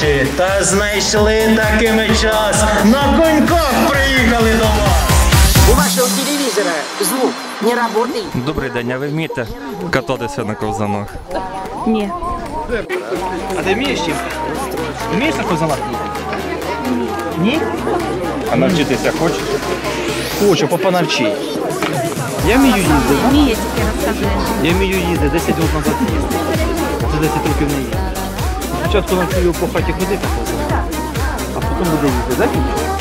пороші та знайшли такими час. На коньках приїхали до вас. У вашего телевизора звук не работает. Добрий день, а ви вмієте кататися на ковзанах? Ні. А ти вмієш чим? Вмієш на козалах? Ні? А навчитися хочеш? Хочу, папа навчи. Я вмію їздити. Вміє тільки розкажи. Я вмію їздити, 10 років назад їздив. Це 10 років не їздив. Спочатку навчив по хаті ходити, а потім буде їздити, так?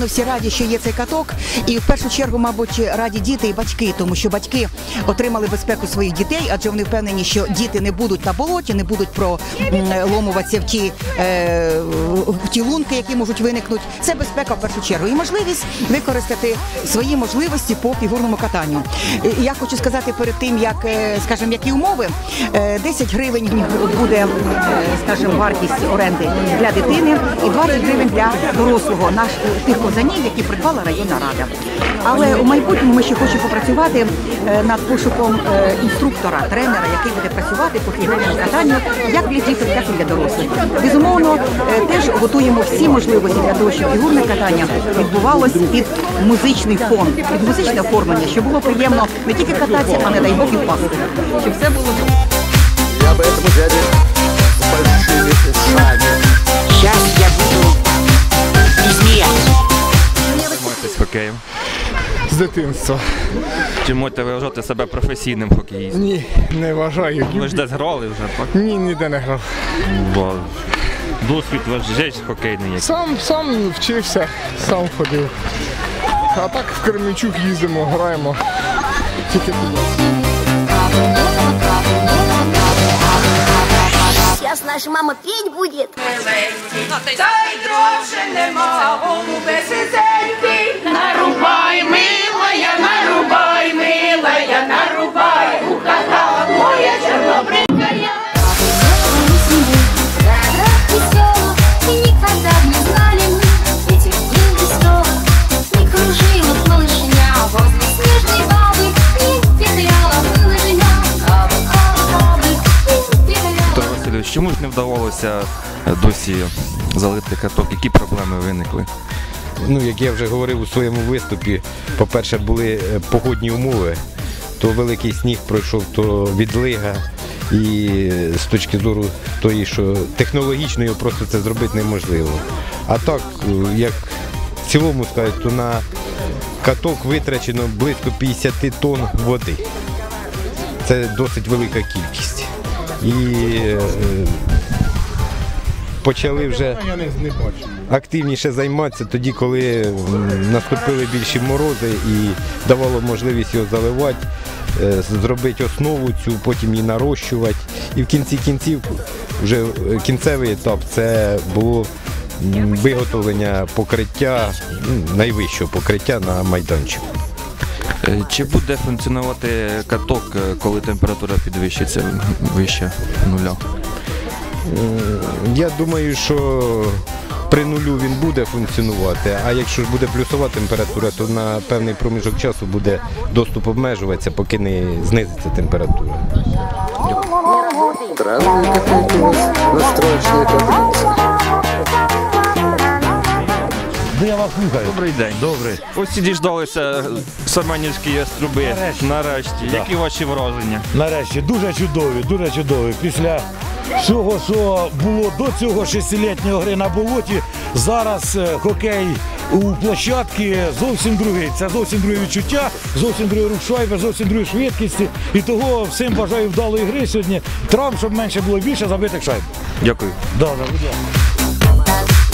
Надзвичайно всі раді, що є цей каток, і в першу чергу, мабуть, раді діти і батьки, тому що батьки отримали безпеку своїх дітей, адже вони впевнені, що діти не будуть на болоті, не будуть проломуватися в ті, е, в ті лунки, які можуть виникнути. Це безпека в першу чергу і можливість використати свої можливості по фігурному катанню. Я хочу сказати перед тим, як е, скажімо, які умови, Е, 10 гривень буде, е, скажімо, вартість оренди для дитини і 20 гривень для дорослого наш тих козанів, які придбала районна рада. Але у майбутньому ми ще хочемо попрацювати е, над пошуком е, інструктора, тренера, який буде працювати по фігурному катанню, як для дітей, так і для дорослих. Безумовно, е, теж готуємо всі можливості для того, щоб фігурне катання відбувалось під музичний фон, під музичне оформлення, щоб було приємно не тільки кататися, а не дай Бог і впасти. Щоб все було. Я с большими ушами. Сейчас я буду хокеєм? З дитинства. Чи можете ви вважати себе професійним хокеїстом? Ні, не вважаю. Ви ж десь грали вже, так? Ні, ніде не грав. Бо досвід ваш хокейний який. Сам сам вчився, сам ходив. А так в Кременчук їздимо, граємо. Тільки тут. Сейчас наша мама петь будет. Нарубай, не вдавалося досі залити каток? Які проблеми виникли? ну, як я вже говорив у своєму виступі, по-перше, були е, погодні умови, то великий сніг пройшов, то відлига. І е, з точки зору тої, що технологічно просто це зробити неможливо. А так, е, як в цілому сказати, то на каток витрачено близько 50 тонн води. Це досить велика кількість. І е, почали вже бачу. активніше займатися тоді, коли наступили більші морози і давало можливість його заливати, е, зробити основу цю, потім її нарощувати. І в кінці кінців, вже е, кінцевий етап це було виготовлення покриття, найвищого покриття на майданчику. Е, Чи буде функціонувати каток, е, коли температура підвищиться вище нуля? Я думаю, що при нулю він буде функціонувати, а якщо ж буде плюсова температура, то на певний проміжок часу буде доступ обмежуватися, поки не знизиться температура. Странные какие-то у вас Добрий день. Добрий. Ось і діждалися Семенівські яструби. Нарешті. Нарешті. Да. Які ваші враження? Нарешті дуже чудові, дуже чудові. Після всього, що було до цього шестилітнього гри на болоті, зараз е, хокей у площадці зовсім другий. Це зовсім друге відчуття, зовсім другий рух шайби, зовсім другі швидкісті. І того всім бажаю вдалої гри сьогодні. Травм, щоб менше було більше забитих шайб. Дякую. Да, будь ласка.